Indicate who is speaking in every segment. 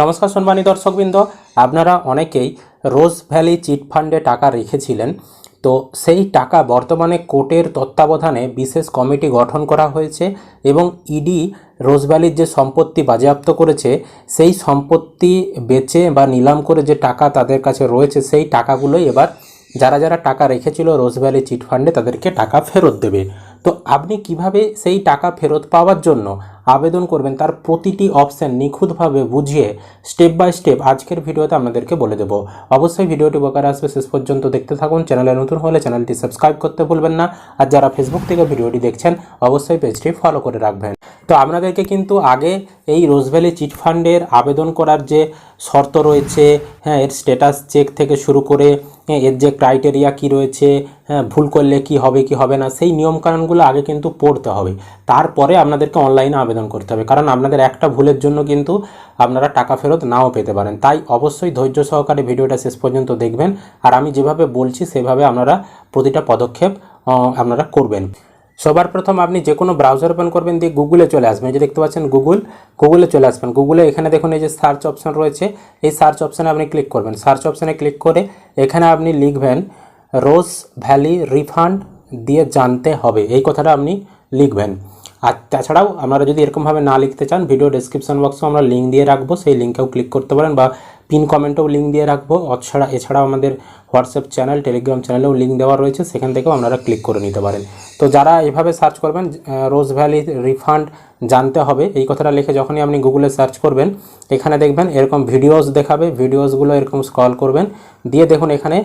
Speaker 1: নমস্কার সম্মানী দর্শকবৃন্দ, আপনারা অনেকেই রোজ ভ্যালি চিট ফান্ডে টাকা রেখেছিলেন। তো সেই টাকা বর্তমানে কোর্টের তত্ত্বাবধানে বিশেষ কমিটি গঠন করা হয়েছে এবং ইডি রোজ ভ্যালির যে সম্পত্তি বাজেয়াপ্ত করেছে, সেই সম্পত্তি বেচে বা নিলাম করে যে টাকা তাদের কাছে রয়েছে, সেই টাকাগুলোই এবার যারা যারা টাকা রেখেছিল রোজ ভ্যালি চিট ফান্ডে তাদেরকে টাকা ফেরত দেবে। তো আপনি কীভাবে সেই টাকা ফেরত পাওয়ার জন্য আবেদন করবেন তার প্রতিটি অপশান নিখুঁতভাবে বুঝিয়ে স্টেপ বাই স্টেপ আজকের ভিডিওতে আপনাদেরকে বলে দেবো। অবশ্যই ভিডিওটি উপকার আসবে। শেষ পর্যন্ত দেখতে থাকুন। চ্যানেলে নতুন হলে চ্যানেলটি সাবস্ক্রাইব করতে ভুলবেন না। আর যারা ফেসবুক থেকে ভিডিওটি দেখছেন অবশ্যই পেজটি ফলো করে রাখবেন। তো আপনাদেরকে কিন্তু আগে এই রোজভ্যালি চিট ফান্ডের আবেদন করার যে শর্ত রয়েছে হ্যাঁ এর স্ট্যাটাস চেক থেকে শুরু করে হ্যাঁ, এর যে ক্রাইটেরিয়া কি রয়েছে হ্যাঁ ভুল করলে কি হবে কি হবে না সেই নিয়মকানুনগুলো আগে কিন্তু পড়তে হবে। তারপরে আপনাদেরকে অনলাইনে আবেদন করতে হবে। কারণ আপনাদের একটা ভুলের জন্য কিন্তু আপনারা টাকা ফেরত নাও পেতে পারেন। তাই অবশ্যই ধৈর্য সহকারে ভিডিওটা শেষ পর্যন্ত দেখবেন। আর আমি যেভাবে বলছি, সেভাবে আপনারা প্রতিটা পদক্ষেপ আপনারা করবেন। সবার প্রথম আপনি যে কোনো ব্রাউজার ওপেন করবেন দিয়ে গুগলে চলে আসবেন। যে দেখতে পাচ্ছেন গুগল গুগলে চলে আসবেন। গুগলে এখানে দেখুন এই যে সার্চ অপশন রয়েছে। এই সার্চ অপশানে আপনি ক্লিক করবেন। সার্চ অপশানে ক্লিক করে এখানে আপনি লিখবেন রোজ ভ্যালি রিফান্ড দিয়ে জানতে হবে। এই কথাটা আপনি লিখবেন। আর তাছাড়াও আপনারা যদি এরকমভাবে না লিখতে চান ভিডিও ডেসক্রিপশন বক্সেও আমরা লিঙ্ক দিয়ে রাখব। সেই লিঙ্কেও ক্লিক করতে পারেন বা পিন কমেন্টেও লিঙ্ক দিয়ে রাখব। অছাড়া এছাড়াও আমাদের হোয়াটসঅ্যাপ চ্যানেল টেলিগ্রাম চ্যানেলেও লিঙ্ক দেওয়া রয়েছে। সেখান থেকেও আপনারা ক্লিক করে নিতে পারেন। তো যারা এভাবে সার্চ করবেন রোজ ভ্যালি রিফান্ড জানতে হবে। এই কথাটা লিখে যখনই আপনি গুগলে সার্চ করবেন, এখানে দেখবেন এরকম ভিডিওস দেখাবে। ভিডিওসগুলো এরকম স্ক্রল করবেন। দিয়ে দেখুন এখানে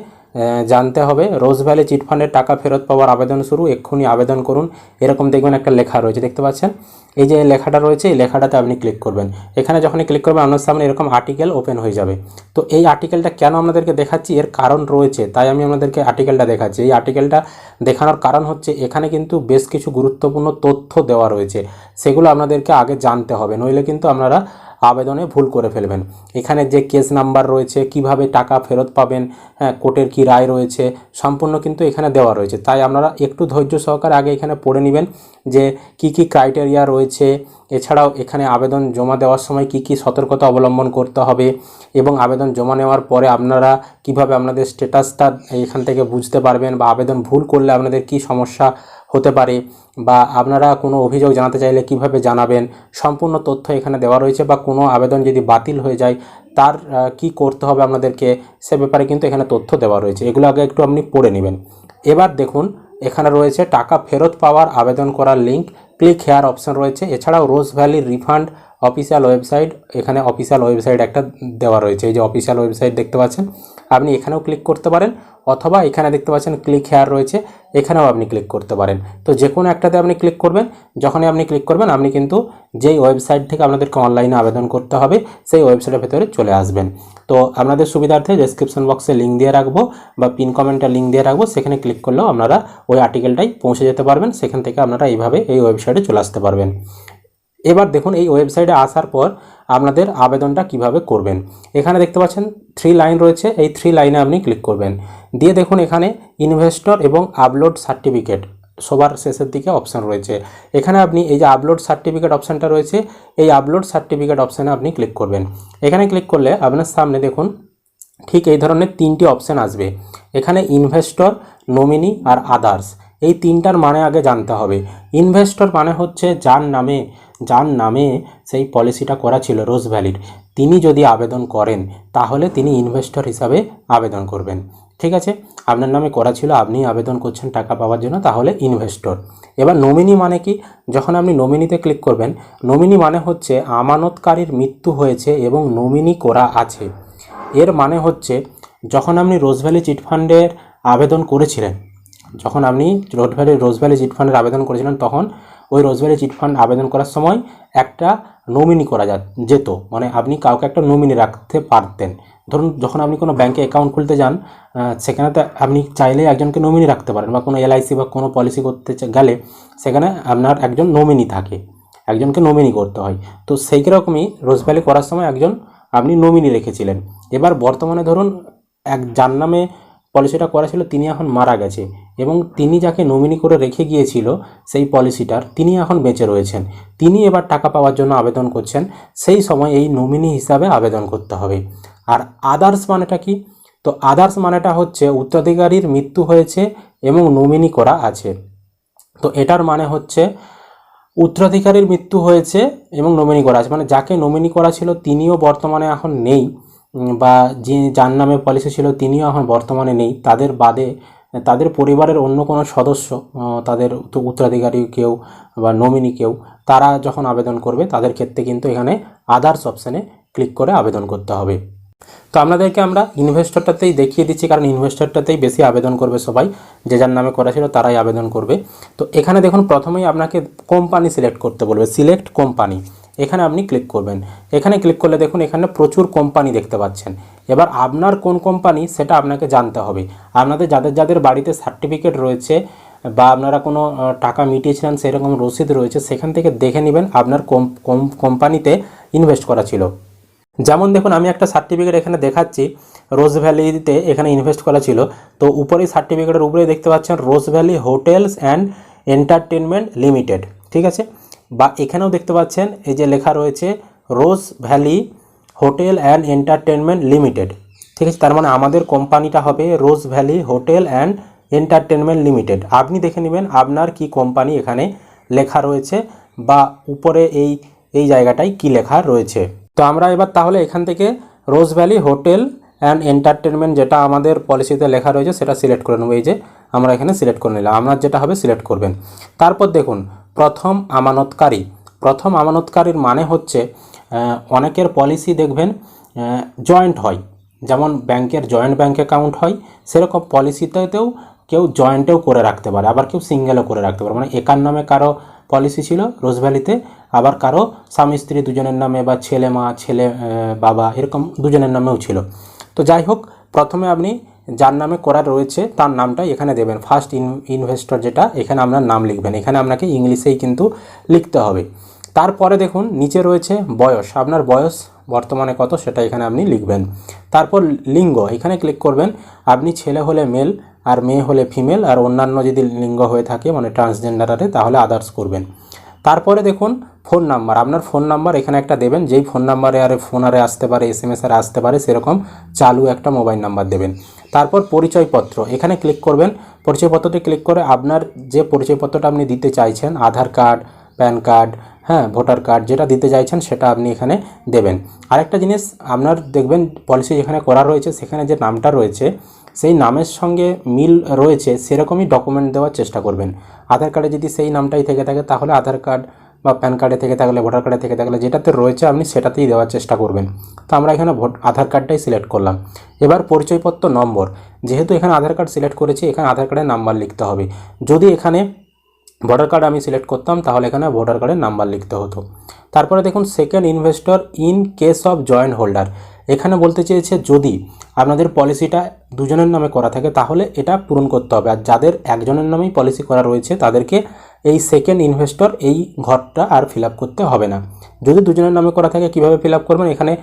Speaker 1: জানতে হবে। রোজ ভ্যালি চিট ফান্ডের টাকা ফেরত পাওয়ার আবেদন শুরু, এক্ষুনি আবেদন করুন। এরকম দেখবেন একটা লেখা রয়েছে, দেখতে পাচ্ছেন? এই যে লেখাটা রয়েছে, এই লেখাটাতে আপনি ক্লিক করবেন। এখানে যখনই ক্লিক করবেন, আপনার সামনে এরকম আর্টিকেল ওপেন হয়ে যাবে। তো এই আর্টিকেলটা কেন আপনাদেরকে দেখাচ্ছি? এর কারণ রয়েছে, তাই আমি আপনাদেরকে আর্টিকেলটা দেখাচ্ছি। এই আর্টিকেলটা দেখানোর কারণ হচ্ছে, এখানে কিন্তু বেশ কিছু গুরুত্বপূর্ণ তথ্য দেওয়া রয়েছে। সেগুলো আপনাদেরকে আগে জানতে হবে, নইলে কিন্তু আপনারা আবেদনে ভুল করে ফেলবেন। এখানে যে কেস নাম্বার রয়েছে, কীভাবে টাকা ফেরত পাবেন হ্যাঁ কোর্টের কি রায় রয়েছে, সম্পূর্ণ কিন্তু এখানে দেওয়া রয়েছে। তাই আপনারা একটু ধৈর্য সহকারে আগে এখানে পড়ে নেবেন। যে কি কি ক্রাইটেরিয়া রয়েছে, এছাড়াও এখানে আবেদন জমা দেওয়ার সময় কি কি সতর্কতা অবলম্বন করতে হবে এবং আবেদন জমা নেওয়ার পরে আপনারা কীভাবে আপনাদের স্ট্যাটাসটা এখান থেকে বুঝতে পারবেন বা আবেদন ভুল করলে আপনাদের কি সমস্যা হতে পারে বা আপনারা কোনো অভিযোগ জানাতে চাইলে কীভাবে জানাবেন, সম্পূর্ণ তথ্য এখানে দেওয়া রয়েছে বা কোনো আবেদন যদি বাতিল হয়ে যায় তার কি করতে হবে আপনাদেরকে সে ব্যাপারে কিন্তু এখানে তথ্য দেওয়া রয়েছে। এগুলো আগে একটু আপনি পড়ে নেবেন। এবার দেখুন এখানে রয়েছে টাকা ফেরত পাওয়ার আবেদন করার লিঙ্ক ক্লিক হেয়ার অপশন রয়েছে। এছাড়াও Rose Valley refund official website এখানে অফিসিয়াল ওয়েবসাইট একটা দেওয়া রয়েছে। এই যে অফিসিয়াল ওয়েবসাইট দেখতে পাচ্ছেন, আপনি এখানেও ক্লিক করতে পারেন। অথবা এখানে দেখতে পাচ্ছেন ক্লিক হেয়ার রয়েছে, এখানেও আপনি ক্লিক করতে পারেন। তো যে কোনো একটাতে আপনি ক্লিক করবেন, যখনই আপনি ক্লিক করবেন, আপনি কিন্তু যেই ওয়েবসাইট থেকে আপনাদেরকে অনলাইনে আবেদন করতে হবে, সেই ওয়েবসাইটের ভেতরে চলে আসবেন। তো আপনাদের সুবিধার্থে ডেসক্রিপশন বক্সে লিঙ্ক দিয়ে রাখব বা পিন কমেন্টে লিঙ্ক দিয়ে রাখব, সেখানে ক্লিক করলেও আপনারা ওই আর্টিকেলটাই পৌঁছে যেতে পারবেন, সেখান থেকে আপনারা এইভাবে এই ওয়েবসাইটে চলে আসতে পারবেন। এবার দেখুন এই ওয়েবসাইটে আসার পর আপনাদের আবেদনটা কীভাবে করবেন। এখানে দেখতে পাচ্ছেন থ্রি লাইন রয়েছে, এই থ্রি লাইনে আপনি ক্লিক করবেন। দিয়ে দেখুন এখানে ইনভেস্টর এবং আপলোড সার্টিফিকেট সবার শেষের দিকে অপশান রয়েছে। এখানে আপনি এই যে আপলোড সার্টিফিকেট অপশানটা রয়েছে, এই আপলোড সার্টিফিকেট অপশানে আপনি ক্লিক করবেন। এখানে ক্লিক করলে আপনার সামনে দেখুন ঠিক এই ধরনের তিনটি অপশান আসবে। এখানে ইনভেস্টর নমিনি আর আদার্স এই তিনটার মানে আগে জানতে হবে। ইনভেস্টর মানে হচ্ছে যার নামে যার নামে সেই পলিসিটা করা ছিল রোজ ভ্যালির তিনি যদি আবেদন করেন, তাহলে তিনি ইনভেস্টর হিসাবে আবেদন করবেন। ঠিক আছে? আপনার নামে করা ছিল, আপনি আবেদন করছেন টাকা পাওয়ার জন্য, তাহলে ইনভেস্টর। এবার নমিনি মানে কি? যখন আপনি নমিনিতে ক্লিক করবেন, নমিনি মানে হচ্ছে আমানতকারীর মৃত্যু হয়েছে এবং নমিনি করা আছে। এর মানে হচ্ছে, যখন আপনি রোজভ্যালি চিট ফান্ডের আবেদন করেছিলেন, যখন আপনি রোজভ্যালি রোজভ্যালি চিট ফান্ডের আবেদন করেছিলেন, তখন ওই রোজভ্যালি চিট ফান্ড আবেদন করার সময় একটা নমিনি করা যেত। মানে আপনি কাউকে একটা নমিনি রাখতে পারতেন। ধরুন যখন আপনি কোনো ব্যাংকে অ্যাকাউন্ট খুলতে যান সেখানে তো আপনি চাইলে একজনকে নমিনি রাখতে পারেন বা কোনো এলআইসি বা কোনো পলিসি করতে গেলে সেখানে আপনার একজন নমিনি থাকে। একজনকে নমিনি করতে হয়। তো সেই রকমই রোজভ্যালি করার সময় একজন আপনি নমিনি রেখেছিলেন। এবার বর্তমানে ধরুন এক যার নামে পলিসিটা করা ছিল, তিনি এখন মারা গেছে। এবং তিনি যাকে নমিনি করে রেখে গিয়েছিল সেই পলিসিটার তিনি এখন বেঁচে রয়েছেন। তিনি এবার টাকা পাওয়ার জন্য আবেদন করছেন, সেই সময় এই নমিনি হিসাবে আবেদন করতে হবে। আর আদার্স মানেটা কি? তো আদার্স মানেটা হচ্ছে উত্তরাধিকারীর মৃত্যু হয়েছে এবং নমিনি করা আছে। তো এটার মানে হচ্ছে উত্তরাধিকারীর মৃত্যু হয়েছে এবং নমিনি করা আছে। মানে যাকে নমিনি করা ছিল তিনিও বর্তমানে এখন নেই, বা যে যার নামে পলিসি ছিল তিনিও এখন বর্তমানে নেই। তাদের বাদে তাদের পরিবারের অন্য কোনো সদস্য তাদের উত্তরাধিকারী কেউ বা নমিনি কেউ, তারা যখন আবেদন করবে, তাদের ক্ষেত্রে কিন্তু এখানে আদার্স অপশানে ক্লিক করে আবেদন করতে হবে। তো আপনাদেরকে আমরা ইনভেস্টরটাতেই দেখিয়ে দিচ্ছি, কারণ ইনভেস্টরটাতেই বেশি আবেদন করবে সবাই। যে যার নামে করা ছিল তারাই আবেদন করবে। তো এখানে দেখুন, প্রথমেই আপনাকে কোম্পানি সিলেক্ট করতে বলবে। সিলেক্ট কোম্পানি এখানে আপনি ক্লিক করবেন। এখানে ক্লিক করলে দেখুন এখানে প্রচুর কোম্পানি দেখতে পাচ্ছেন। এবার আপনার কোন কোম্পানি সেটা আপনাকে জানতে হবে। আপনাদের যাদের যাদের বাড়িতে সার্টিফিকেট রয়েছে বা আপনারা কোনো টাকা মিটিয়েছিলেন, সেরকম রসিদ রয়েছে, সেখান থেকে দেখে নেবেন আপনার কোম কোম- কোম্পানিতে ইনভেস্ট করা ছিল। যেমন দেখুন, আমি একটা সার্টিফিকেট এখানে দেখাচ্ছি রোজ ভ্যালিতে এখানে ইনভেস্ট করা ছিল। তো উপরেই সার্টিফিকেটের উপরেই দেখতে পাচ্ছেন Rose Valley hotels and entertainment limited ঠিক আছে? বা এখানেও দেখতে পাচ্ছেন, এই যে লেখা রয়েছে, Rose Valley hotel and entertainment limited. ঠিক আছে, তার মানে আমাদের কোম্পানিটা হবে Rose Valley hotel and entertainment limited. আপনি দেখে নেবেন আপনার কি কোম্পানি এখানে লেখা রয়েছে বা উপরে এই এই জায়গাটায় কি লেখা রয়েছে। তো আমরা এবার তাহলে এখান থেকে Rose Valley hotel and entertainment যেটা আমাদের পলিসিতে লেখা রয়েছে, সেটা সিলেক্ট করে নেব। এই যে আমরা এখানে সিলেক্ট করে নিলাম, আপনার যেটা হবে সিলেক্ট করবেন। তারপর দেখুন প্রথম আমানতকারী। প্রথম আমানতকারীর মানে হচ্ছে অনেকের পলিসি দেখবেন জয়েন্ট হয়। যেমন ব্যাংকের জয়েন্ট ব্যাংক অ্যাকাউন্ট হয়, সেরকম পলিসিতেও কেউ জয়েন্টেও করে রাখতে পারে, আবার কেউ সিঙ্গেলও করে রাখতে পারে। মানে একার নামে কারও পলিসি ছিল রোজভ্যালিতে, আবার কারও স্বামী, স্ত্রী দুজনের নামে বা ছেলে মা ছেলে বাবা, এরকম দুজনের নামেও ছিল। তো যাই হোক, প্রথমে আপনি যার নামে করা রয়েছে, তার নামটা এখানে দেবেন। ফার্স্ট ইনভেস্টর যেটা, এখানে আপনার নাম লিখবেন। এখানে আপনাকে ইংলিশেই কিন্তু লিখতে হবে। তারপরে দেখুন, নিচে রয়েছে বয়স। আপনার বয়স বর্তমানে কত, সেটা এখানে আপনি লিখবেন। তারপর লিঙ্গ, এখানে ক্লিক করবেন, আপনি ছেলে হলে মেল আর মেয়ে হলে ফিমেল আর অন্যান্য যদি লিঙ্গ হয়ে থাকে মানে ট্রান্সজেন্ডারে তাহলে আদার্স করবেন। তারপরে দেখুন ফোন নাম্বার আপনার ফোন নাম্বার এখানে একটা দেবেন, যেই ফোন নাম্বারে আরে ফোন আরে আসতে পারে এস এম এস আরে আসতে পারে, সেরকম চালু একটা মোবাইল নাম্বার দেবেন। তারপর পরিচয়পত্র, এখানে ক্লিক করবেন পরিচয়পত্রটি ক্লিক করে আপনার যে পরিচয়পত্রটা আপনি দিতে চাইছেন, আধার কার্ড প্যান কার্ড হ্যাঁ ভোটার কার্ড যেটা দিতে চাইছেন সেটা আপনি এখানে দেবেন। আরেকটা জিনিস, আপনার দেখবেন পলিসি যেখানে করা রয়েছে, সেখানে যে নামটা রয়েছে সেই নামের সঙ্গে মিল রয়েছে, সেরকমই ডকুমেন্ট দেওয়ার চেষ্টা করবেন। আধার কার্ডে যদি সেই নামটাই থেকে থাকে, তাহলে আধার কার্ড বা প্যান কার্ডে থেকে থাকলে ভোটার কার্ডে থেকে থাকলে, যেটাতে রয়েছে আপনি সেটাতেই দেওয়ার চেষ্টা করবেন। তো আমরা এখানে ভোট আধার কার্ডটাই সিলেক্ট করলাম। এবার পরিচয়পত্র নম্বর। যেহেতু এখানে আধার কার্ড সিলেক্ট করেছি, এখানে আধার কার্ডের নাম্বার লিখতে হবে। যদি এখানে ভোটার কার্ড আমি সিলেক্ট করতাম, তাহলে এখানে ভোটার কার্ডের নাম্বার লিখতে হতো। তারপরে দেখুন second investor in case of joint holder এখানে বলতে চেয়েছে যদি আপনাদের পলিসিটা দুজনের নামে করা থাকে, তাহলে এটা পূরণ করতে হবে। আর যাদের একজনের নামেই পলিসি করা রয়েছে, তাদেরকে এই সেকেন্ড ইনভেস্টর এই ঘরটা আর ফিল করতে হবে না। যদি দুজনের নামে করা থাকে, কীভাবে ফিল করবেন? এখানে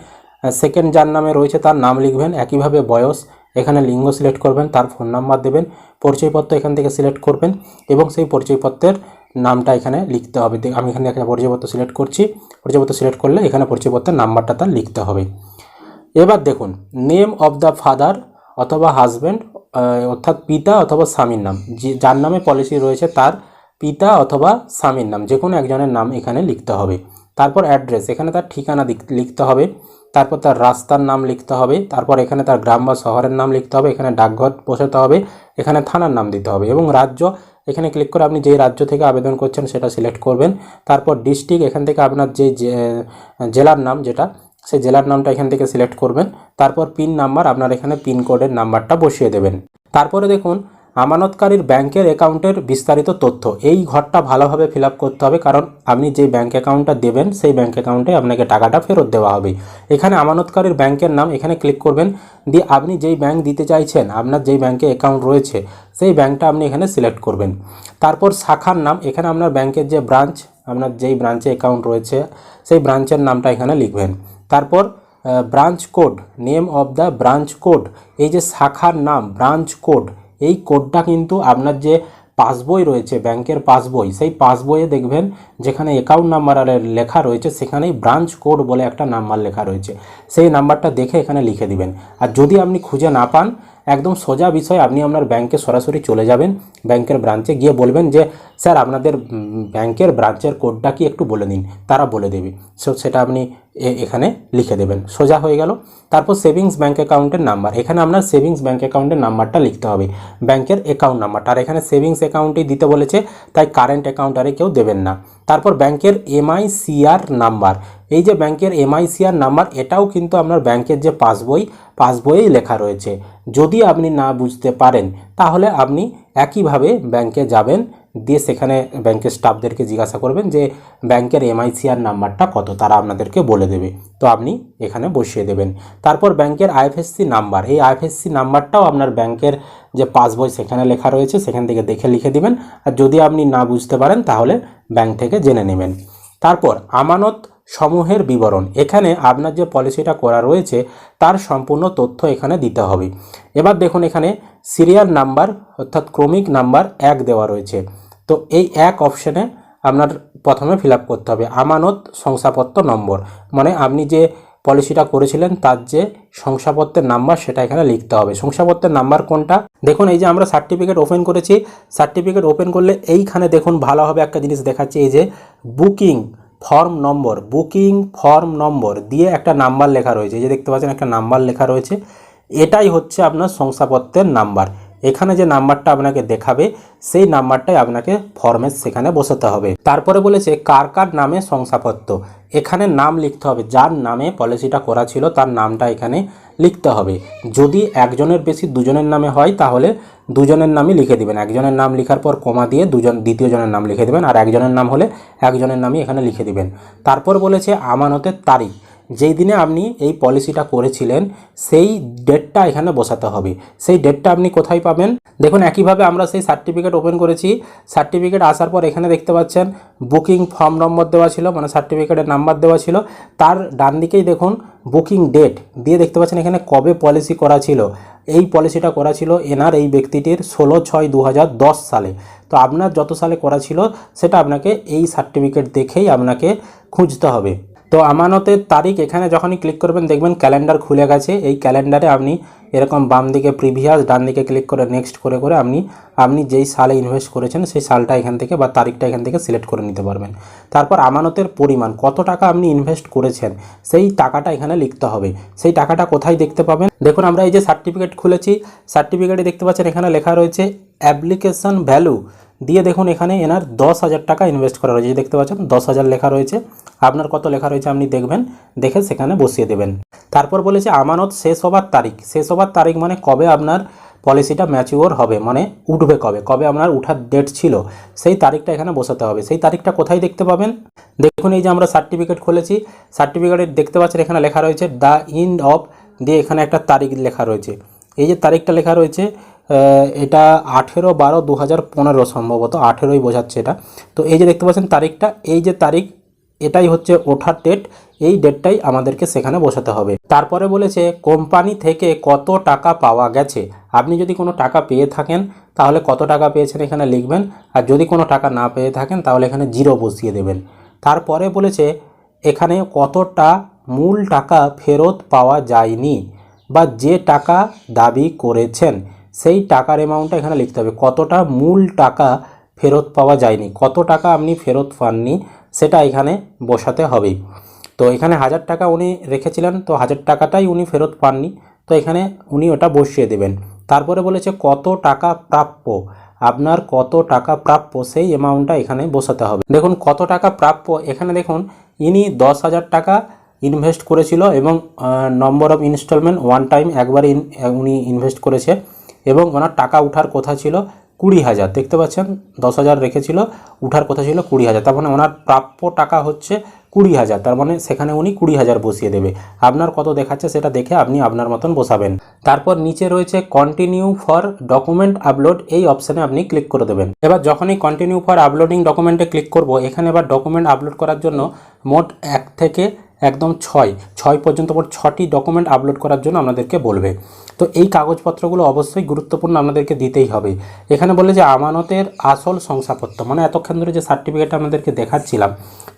Speaker 1: সেকেন্ড যার নামে রয়েছে, তার নাম লিখবেন, একইভাবে বয়স, এখানে লিঙ্গ সিলেক্ট করবেন, তার ফোন নাম্বার দেবেন, পরিচয়পত্র এখান থেকে সিলেক্ট করবেন এবং সেই পরিচয়পত্রের নামটা এখানে লিখতে হবে। আমি এখানে একটা পরিচয়পত্র সিলেক্ট করছি। পরিচয়পত্র সিলেক্ট করলে এখানে পরিচয়পত্রের নাম্বারটা তার লিখতে হবে। এবার দেখুন নেম অফ দ্য ফাদার অথবা হাজব্যান্ড অর্থাৎ পিতা অথবা স্বামীর নাম, যে যার নামে পলিসি রয়েছে তার পিতা অথবা স্বামীর নাম যে কোনো একজনের নাম এখানে লিখতে হবে। তারপর অ্যাড্রেস এখানে তার ঠিকানা লিখতে হবে। তারপর তার রাস্তার নাম লিখতে হবে। তারপর এখানে তার গ্রাম বা শহরের নাম লিখতে হবে। এখানে ডাকঘর বসাতে হবে। এখানে থানার নাম দিতে হবে এবং রাজ্য, এখানে ক্লিক করে আপনি যেই রাজ্য থেকে আবেদন করছেন সেটা সিলেক্ট করবেন। তারপর ডিস্ট্রিক্ট এখান থেকে আপনার যে- জেলার নাম যেটা সেই জেলার নামটা এখান থেকে সিলেক্ট করবেন। তারপর পিন নাম্বার আপনার এখানে পিন কোডের নাম্বারটা বসিয়ে দেবেন। তারপরে দেখুন, আমানতকারীর ব্যাংকের অ্যাকাউন্টের বিস্তারিত তথ্য। এই ঘরটা ভালোভাবে ফিল করতে হবে, কারণ আপনি যে ব্যাঙ্ক অ্যাকাউন্টটা দেবেন, সেই ব্যাঙ্ক অ্যাকাউন্টে আপনাকে টাকাটা ফেরত দেওয়া হবে। এখানে আমানতকারীর ব্যাংকের নাম এখানে ক্লিক করবেন। দিয়ে আপনি যেই ব্যাংক দিতে চাইছেন, আপনার যেই ব্যাংকে অ্যাকাউন্ট রয়েছে, সেই ব্যাংকটা আপনি এখানে সিলেক্ট করবেন। তারপর শাখার নাম, এখানে আপনার ব্যাংকের যে ব্রাঞ্চ আপনার যেই ব্রাঞ্চে অ্যাকাউন্ট রয়েছে, সেই ব্রাঞ্চের নামটা এখানে লিখবেন। তারপর branch code name of the branch code এই যে শাখার নাম ব্রাঞ্চ কোড এই কোডটা কিন্তু আপনার যে পাসবই রয়েছে, ব্যাংকের পাসবই সেই পাসবইয়ে দেখবেন যেখানে অ্যাকাউন্ট নাম্বার লেখা রয়েছে, সেখানেই ব্রাঞ্চ কোড বলে একটা নাম্বার লেখা রয়েছে। সেই নাম্বারটা দেখে এখানে লিখে দিবেন। আর যদি আপনি খুঁজে না পান, একদম সোজা বিষয় আপনি আপনার ব্যাংকে সরাসরি চলে যাবেন, ব্যাংকের ব্রাঞ্চে গিয়ে বলবেন যে স্যার, আপনাদের ব্যাংকের ব্রাঞ্চের কোডটা কি একটু বলে দিন তারা বলে দেবে। সো, সেটা আপনি এখানে লিখে দেবেন। সোজা হয়ে গেল। তারপর সেভিংস ব্যাংক অ্যাকাউন্টের নাম্বার। এখানে আপনার সেভিংস ব্যাঙ্ক অ্যাকাউন্টের নাম্বারটা লিখতে হবে। ব্যাংকের অ্যাকাউন্ট নাম্বারটা আর এখানে সেভিংস অ্যাকাউন্টেই দিতে বলেছে, তাই কারেন্ট অ্যাকাউন্ট আরে কেউ দেবেন না। তারপর ব্যাংকের এমআইসিআর নাম্বার। এই যে ব্যাংকের এমআইসিআর নাম্বার, এটাও কিন্তু আপনার ব্যাংকের যে পাসবই, পাসবইয়েই লেখা রয়েছে। যদি আপনি না বুঝতে পারেন, তাহলে আপনি একইভাবে ব্যাংকে যাবেন দিয়ে সেখানে ব্যাংকের স্টাফদেরকে জিজ্ঞাসা করবেন যে, ব্যাংকের এমআইসিআর নাম্বারটা কত? তারা আপনাদেরকে বলে দেবে। তো আপনি এখানে বসিয়ে দেবেন। তারপর ব্যাংকের আইএফএসসি নাম্বার, এই আইএফএসসি নাম্বারটাও আপনার ব্যাংকের যে পাসবই সেখানে লেখা রয়েছে, সেখান থেকে দেখে লিখে দিবেন। আর যদি আপনি না বুঝতে পারেন, তাহলে ব্যাংক থেকে জেনে নেবেন। তারপর আমানত সমূহের বিবরণ, এখানে আপনার যে পলিসিটা করা রয়েছে, তার সম্পূর্ণ তথ্য এখানে দিতে হবে। এবার দেখুন এখানে সিরিয়াল নাম্বার অর্থাৎ ক্রমিক নাম্বার এক দেওয়া রয়েছে। তো এই এক অপশানে আপনার প্রথমে ফিল করতে হবে। আমানত শংসাপত্র নম্বর। মানে আপনি যে পলিসিটা করেছিলেন, তার যে শংসাপত্রের নাম্বার সেটা এখানে লিখতে হবে। শংসাপত্রের নাম্বার কোনটা? দেখুন, এই যে আমরা সার্টিফিকেট ওপেন করেছি। সার্টিফিকেট ওপেন করলে এইখানে দেখুন ভালোভাবে একটা জিনিস দেখাচ্ছে। এই যে booking form number booking form number দিয়ে একটা নাম্বার লেখা রয়েছে। যে দেখতে পাচ্ছেন একটা নাম্বার লেখা রয়েছে। এটাই হচ্ছে আপনার শংসাপত্রের নাম্বার এখানে যে নাম্বারটা আপনাকে দেখাবে, সেই নাম্বারটাই আপনাকে ফর্মে সেখানে বসাতে হবে। তারপরে বলেছে, কার কার নামে শংসাপত্র? এখানে নাম লিখতে হবে, যার নামে পলিসিটা করা ছিল, তার নামটা এখানে লিখতে হবে। যদি একজনের বেশি দুজনের নামে হয়, তাহলে দুজনের নামই লিখে দিবেন। একজনের নাম লেখার পর কমা দিয়ে দুজন দ্বিতীয় জনের নাম লিখে দেবেন, আর একজনের নাম হলে একজনের নামই এখানে লিখে দিবেন। তারপর বলেছে, আমানতের তারিখ। যেই দিনে আপনি এই পলিসিটা করেছিলেন, সেই ডেটটা এখানে বসাতে হবে। সেই ডেটটা আপনি কোথায় পাবেন? দেখুন, একইভাবে আমরা সেই সার্টিফিকেট ওপেন করেছি। সার্টিফিকেট আসার পর এখানে দেখতে পাচ্ছেন বুকিং ফর্ম নম্বর দেওয়া ছিল মানে সার্টিফিকেটের নাম্বার দেওয়া ছিল। তার ডান দিকেই দেখুন বুকিং ডেট দিয়ে দেখতে পাচ্ছেন এখানে কবে পলিসি করা ছিল। এই পলিসিটা করা ছিল এনার এই ব্যক্তিটির ষোলো ছয় দু সালে। তো আপনার যত সালে করা ছিল, সেটা আপনাকে এই সার্টিফিকেট দেখেই আপনাকে খুঁজতে হবে। তো আমানতের তারিখ এখানে যখনই ক্লিক করবেন, দেখবেন ক্যালেন্ডার খুলে গেছে। এই ক্যালেন্ডারে আপনি এরকম বাম দিকে প্রিভিয়াস ডান দিকে ক্লিক করে নেক্সট করে করে আপনি আপনি যেই সালে ইনভেস্ট করেছেন, সেই সালটা এখান থেকে বা তারিখটা এখান থেকে সিলেক্ট করে নিতে পারবেন। তারপর আমানতের পরিমাণ, কত টাকা আপনি ইনভেস্ট করেছেন, সেই টাকাটা এখানে লিখতে হবে। সেই টাকাটা কোথায় দেখতে পাবেন? দেখুন, আমরা এই যে সার্টিফিকেট খুলেছি সার্টিফিকেটে দেখতে পাচ্ছেন এখানে লেখা রয়েছে অ্যাপ্লিকেশন ভ্যালু দিয়ে দেখুন এখানে এনার দশ হাজার টাকা ইনভেস্ট করা রয়েছে। দেখতে পাচ্ছেন, দশ হাজার লেখা রয়েছে। আপনার কত লেখা রয়েছে আপনি দেখবেন, দেখে সেখানে বসিয়ে দেবেন। তারপর বলেছে, আমানত শেষ হবার তারিখ। শেষ হবার তারিখ মানে কবে আপনার পলিসিটা ম্যাচিওর হবে? মানে উঠবে কবে? কবে আপনার উঠার ডেট ছিল? সেই তারিখটা এখানে বসাতে হবে। সেই তারিখটা কোথায় দেখতে পাবেন? দেখুন, এই যে আমরা সার্টিফিকেট খুলেছি। সার্টিফিকেটে দেখতে পাচ্ছেন, এখানে লেখা রয়েছে দ্য ইন্ড অফ দিয়ে এখানে একটা তারিখ লেখা রয়েছে। এই যে তারিখটা লেখা রয়েছে এটা আঠেরো বারো দু হাজার পনেরো সম্ভবত, আঠেরোই বোঝাচ্ছে এটা। তো এই যে দেখতে পাচ্ছেন তারিখটা, এই যে তারিখ, এটাই হচ্ছে ওঠার ডেট এই ডেটটাই আমাদেরকে সেখানে বসাতে হবে। তারপরে বলেছে, কোম্পানি থেকে কত টাকা পাওয়া গেছে? আপনি যদি কোনো টাকা পেয়ে থাকেন, তাহলে কত টাকা পেয়েছেন এখানে লিখবেন, আর যদি কোনো টাকা না পেয়ে থাকেন, তাহলে এখানে জিরো বসিয়ে দেবেন। তারপরে বলেছে, এখানে কতটা মূল টাকা ফেরত পাওয়া যায়নি বা যে টাকা দাবি করেছেন? সেই টাকার অ্যামাউন্টটা এখানে লিখতে হবে। কতটা মূল টাকা ফেরত পাওয়া যায়নি? কত টাকা আপনি ফেরত পাননি? সেটা এখানে বসাতে হবে। তো এখানে হাজার টাকা উনি রেখেছিলেন, তো হাজার টাকাটাই উনি ফেরত পাননি। তো এখানে উনি ওটা বসিয়ে দেবেন। তারপরে বলেছে, কত টাকা প্রাপ্য? আপনার কত টাকা প্রাপ্য, সেই অ্যামাউন্টটা এখানে বসাতে হবে। দেখুন, কত টাকা প্রাপ্য, এখানে দেখুন, ইনি দশ হাজার টাকা ইনভেস্ট করেছিল এবং number of installment one time একবারে উনি ইনভেস্ট করেছে। এবং ওনার টাকা উঠার কথা ছিল কুড়ি হাজার। দেখতে পাচ্ছেন? দশ হাজার রেখেছিল, উঠার কথা ছিল কুড়ি হাজার। তার মানে ওনার প্রাপ্য টাকা হচ্ছে কুড়ি হাজার। তার মানে সেখানে উনি কুড়ি হাজার বসিয়ে দেবে। আপনার কত দেখাচ্ছে সেটা দেখে আপনি আপনার মতন বসাবেন। তারপর নিচে রয়েছে কন্টিনিউ ফর ডকুমেন্ট আপলোড এই অপশানে আপনি ক্লিক করে দেবেন। এবার যখনই কন্টিনিউ ফর আপলোডিং ডকুমেন্টে ক্লিক করব, এখানে এবার ডকুমেন্ট আপলোড করার জন্য মোট এক থেকে একদম ছয় ছয় পর্যন্ত পর ছটি ডকুমেন্ট আপলোড করার জন্য আপনাদেরকে বলবে। তো এই কাগজপত্রগুলো অবশ্যই গুরুত্বপূর্ণ আপনাদেরকে দিতেই হবে। এখানে বলে যে আমানতের আসল শংসাপত্র মানে এতক্ষণ ধরে যে সার্টিফিকেটটা আপনাদেরকে দেখাচ্ছিলাম,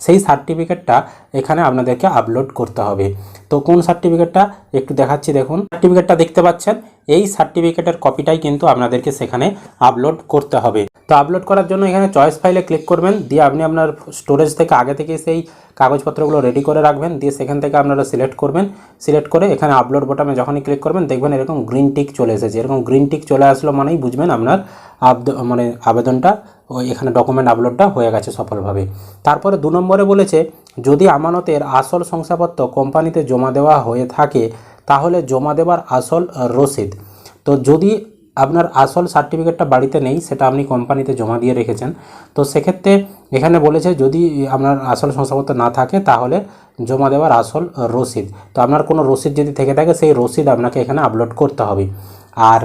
Speaker 1: সেই সার্টিফিকেটটা এখানে আপনাদেরকে আপলোড করতে হবে। তো কোন সার্টিফিকেটটা একটু দেখাচ্ছি দেখুন। সার্টিফিকেটটা দেখতে পাচ্ছেন, এই সার্টিফিকেটের কপিটাই কিন্তু আপনাদেরকে সেখানে আপলোড করতে হবে। তো আপলোড করার জন্য এখানে চয়েস ফাইলে ক্লিক করবেন। দিয়ে আপনি আপনার স্টোরেজ থেকে আগে থেকে সেই কাগজপত্রগুলো রেডি করে রাখবেন। দিয়ে সেখান থেকে আপনারা সিলেক্ট করবেন। সিলেক্ট করে এখানে আপলোড বোটামে যখনই ক্লিক করবেন, দেখবেন এরকম গ্রিন টিক চলে এসেছে। এরকম গ্রিন টিক চলে আসলো মানেই বুঝবেন আপনার মানে আবেদনটা ওই এখানে ডকুমেন্ট আপলোডটা হয়ে গেছে সফলভাবে। তারপরে দু নম্বরে বলেছে, যদি আমানতের আসল শংসাপত্র কোম্পানিতে জমা দেওয়া হয়ে থাকে, তাহলে জমা দেওয়ার আসল রসিদ। তো যদি আপনার আসল সার্টিফিকেটটা বাড়িতে নেই, সেটা আপনি কোম্পানিতে জমা দিয়ে রেখেছেন। তো সেক্ষেত্রে এখানে বলেছে যদি আপনার আসল শংসাপত্র না থাকে, তাহলে জমা দেওয়ার আসল রসিদ। তো আপনার কোনো রসিদ যদি থেকে থাকে, সেই রসিদ আপনাকে এখানে আপলোড করতে হবে। আর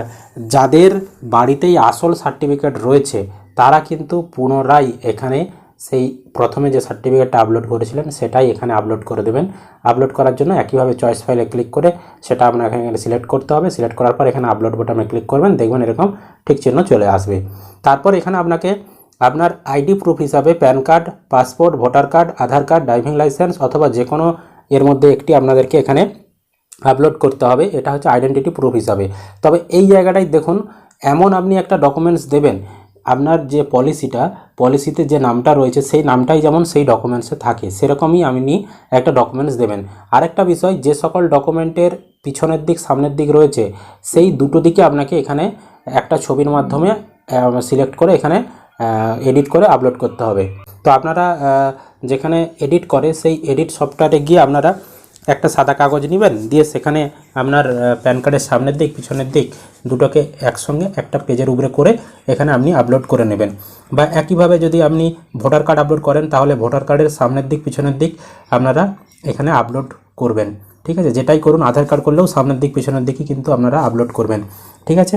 Speaker 1: যাদের বাড়িতেই আসল সার্টিফিকেট রয়েছে, তারা কিন্তু পুনরায় এখানে সেই প্রথমে যে সার্টিফিকেটটা আপলোড করেছিলেন, সেটাই এখানে আপলোড করে দেবেন। আপলোড করার জন্য একইভাবে চয়েস ফাইলে ক্লিক করে সেটা আপনাকে এখানে সিলেক্ট করতে হবে। সিলেক্ট করার পর এখানে আপলোড বোটামে ক্লিক করবেন, দেখবেন এরকম ঠিক চিহ্ন চলে আসবে। তারপর এখানে আপনাকে আপনার আইডি প্রুফ হিসাবে PAN card passport voter card Aadhaar card driving licence অথবা যে কোনো এর মধ্যে একটি আপনাদেরকে এখানে আপলোড করতে হবে। এটা হচ্ছে আইডেন্টিটি প্রুফ হিসাবে। তবে এই জায়গাটাই দেখুন, এমন আপনি একটা ডকুমেন্টস দেবেন আপনার যে পলিসিটা পলিসিতে যে নামটা রয়েছে, সেই নামটাই যেমন সেই ডকুমেন্টসে থাকে, সেরকমই আপনি একটা ডকুমেন্টস দেবেন। আরেকটা বিষয়, যে সকল ডকুমেন্টের পিছনের দিক, সামনের দিক রয়েছে, সেই দুটো দিকে আপনাকে এখানে একটা ছবির মাধ্যমে সিলেক্ট করে এখানে এডিট করে আপলোড করতে হবে। তো আপনারা যেখানে এডিট করে, সেই এডিট সফটওয়্যারে গিয়ে আপনারা একটা সাদা কাগজ নেবেন, দিয়ে সেখানে আপনার প্যান কার্ডের সামনের দিক, পিছনের দিক দুটোকে একসঙ্গে একটা পেজের উপরে করে এখানে আপনি আপলোড করে নেবেন। বা একইভাবে যদি আপনি ভোটার কার্ড আপলোড করেন, তাহলে ভোটার কার্ডের সামনের দিক, পিছনের দিক আপনারা এখানে আপলোড করবেন। ঠিক আছে? যেটাই করুন, আধার কার্ড করলেও সামনের দিক, পিছনের দিকই কিন্তু আপনারা আপলোড করবেন। ঠিক আছে?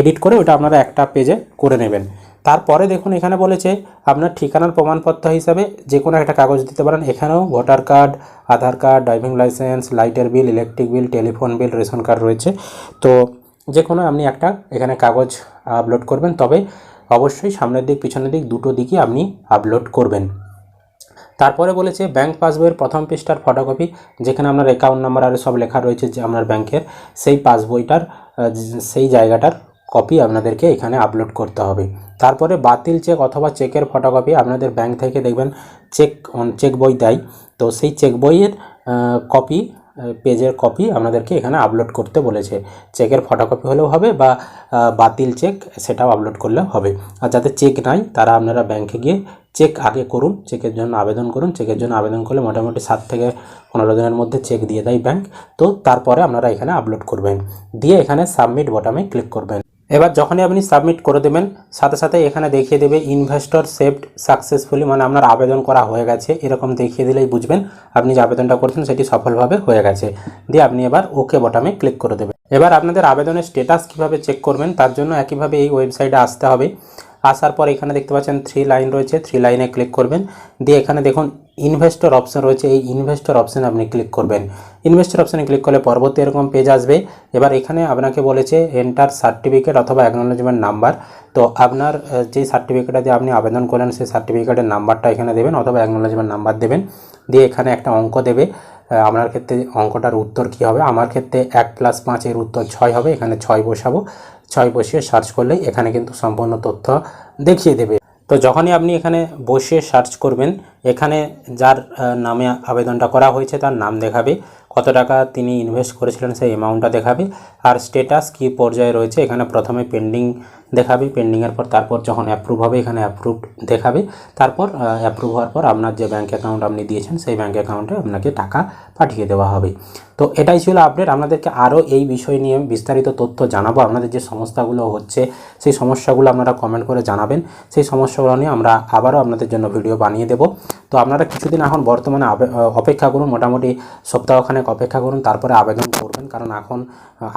Speaker 1: এডিট করে ওটা আপনারা একটা পেজে করে নেবেন। তারপরে দেখুন, এখানে বলেছে আপনার ঠিকানার প্রমাণপত্র হিসাবে যে কোনো একটা কাগজ দিতে পারেন। এখানেও voter card, Aadhaar card, driving licence, লাইটের bill, electric bill, telephone bill, ration card রয়েছে। তো যে কোনো আপনি একটা এখানে কাগজ আপলোড করবেন, তবে অবশ্যই সামনের দিক, পিছনের দিক দুটো দিকই আপনি আপলোড করবেন। তারপরে বলেছে ব্যাংক পাসবইয়ের প্রথম পৃষ্ঠার ফটোকপি, যেখানে আপনার অ্যাকাউন্ট নাম্বার আর সব লেখা রয়েছে যে আপনার ব্যাংকের, সেই পাসবইটার সেই জায়গাটার কপি আপনাদেরকে এখানে আপলোড করতে হবে। তারপরে বাতিল চেক অথবা চেকের ফটোকপি আপনাদের ব্যাংক থেকে দেখবেন চেক চেক বই দেয়। তো সেই চেক বইয়ের কপি পেজের কপি আপনাদেরকে এখানে আপলোড করতে বলেছে। চেকের ফটোকপি হলেও হবে বা বাতিল চেক সেটাও আপলোড করলেও হবে। আর যাদের চেক নাই, তারা আপনারা ব্যাংকে গিয়ে চেক আগে করুন চেকের জন্য আবেদন করুন। চেকের জন্য আবেদন করলে মোটামুটি সাত থেকে পনেরো দিনের মধ্যে চেক দিয়ে দেয় ব্যাংক তো তারপরে আপনারা এখানে আপলোড করবেন। দিয়ে এখানে সাবমিট বটামে ক্লিক করবেন। এবার যখনই আপনি সাবমিট করে দেবেন, সাথে সাথে এখানে দেখিয়ে দেবে ইনভেস্টর সেভড সাকসেসফুলি মানে আপনার আবেদন করা হয়ে গেছে। এরকম দেখিয়ে দিলেই বুঝবেন আপনি যে আবেদনটা করছেন সেটি সফলভাবে হয়ে গেছে। দিয়ে আপনি এবার ওকে বটামে ক্লিক করে দেবেন। এবার আপনাদের আবেদনের স্টেটাস কীভাবে চেক করবেন, তার জন্য একইভাবে এই ওয়েবসাইটে আসতে হবে। আসার পর এখানে দেখতে পাচ্ছেন থ্রি লাইন রয়েছে থ্রি লাইনে ক্লিক করবেন। দিয়ে এখানে দেখুন ইনভেস্টর অপশন রয়েছে, এই ইনভেস্টর অপশানে আপনি ক্লিক করবেন। ইনভেস্টর অপশানে ক্লিক করলে পরবর্তী এরকম পেজ আসবে। এবার এখানে আপনাকে বলেছে এন্টার সার্টিফিকেট অথবা অ্যাকনোলেজমেন্ট নাম্বার তো আপনার যে সার্টিফিকেটটা দিয়ে আপনি আবেদন করেন সেই সার্টিফিকেটের নাম্বারটা এখানে দেবেন অথবা অ্যাকনোলেজমেন্ট নাম্বার দেবেন। দিয়ে এখানে একটা অঙ্ক দেবে। আপনার ক্ষেত্রে অঙ্কটার উত্তর কি হবে? আমার ক্ষেত্রে এক প্লাস পাঁচের উত্তর ছয় হবে, এখানে ছয় বসাবো। ছয় বসিয়ে সার্চ করলে এখানে কিন্তু সম্পূর্ণ তথ্য দেখিয়ে দেবে। তো যখনই আপনি এখানে বসিয়ে সার্চ করবেন, এখানে যার নামে আবেদনটা করা হয়েছে তার নাম দেখাবে, কত টাকা তিনি ইনভেস্ট করেছিলেন সেই অ্যামাউন্টটা দেখাবে, আর স্টেটাস কি পর্যায়ে রয়েছে এখানে প্রথমে পেন্ডিং দেখাবে পেন্ডিংয়ের পর, তারপর যখন অ্যাপ্রুভ হবে, এখানে অ্যাপ্রুভ দেখাবে। তারপর অ্যাপ্রুভ হওয়ার পর আপনার যে ব্যাঙ্ক অ্যাকাউন্ট আপনি দিয়েছেন, সেই ব্যাঙ্ক অ্যাকাউন্টে আপনাকে টাকা পাঠিয়ে দেওয়া হবে। তো এটাই ছিল আপডেট আপনাদেরকে আরও এই বিষয় নিয়ে বিস্তারিত তথ্য জানাব। আপনাদের যে সমস্যাগুলো হচ্ছে, সেই সমস্যাগুলো আপনারা কমেন্ট করে জানাবেন। সেই সমস্যাগুলো নিয়ে আমরা আবারও আপনাদের জন্য ভিডিও বানিয়ে দেবো। তো আপনারা কিছুদিন এখন বর্তমানে অপেক্ষা করুন, মোটামুটি সপ্তাহখানেক অপেক্ষা করুন, তারপরে আবেদন করবেন। কারণ এখন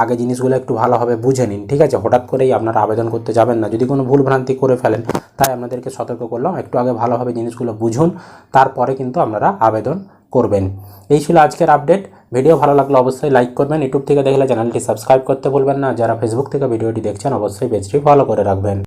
Speaker 1: আগে জিনিসগুলো একটু ভালোভাবে বুঝে নিন, ঠিক আছে? হঠাৎ করেই আপনারা আবেদন করতে করতে যাবেন না। যদি কোনো ভুল ভ্রান্তি করে ফেলেন, তাই আপনাদেরকে সতর্ক করলাম। একটু আগে ভালোভাবে জিনিসগুলো বুঝুন, তারপরে কিন্তু আপনারা আবেদন করবেন। এই ছিল আজকের আপডেট। ভিডিও ভালো লাগলে অবশ্যই লাইক করবেন। ইউটিউব থেকে দেখলে চ্যানেলটি সাবস্ক্রাইব করতে ভুলবেন না। যারা ফেসবুক থেকে ভিডিওটি দেখছেন, অবশ্যই পেজটি ফলো করে রাখবেন।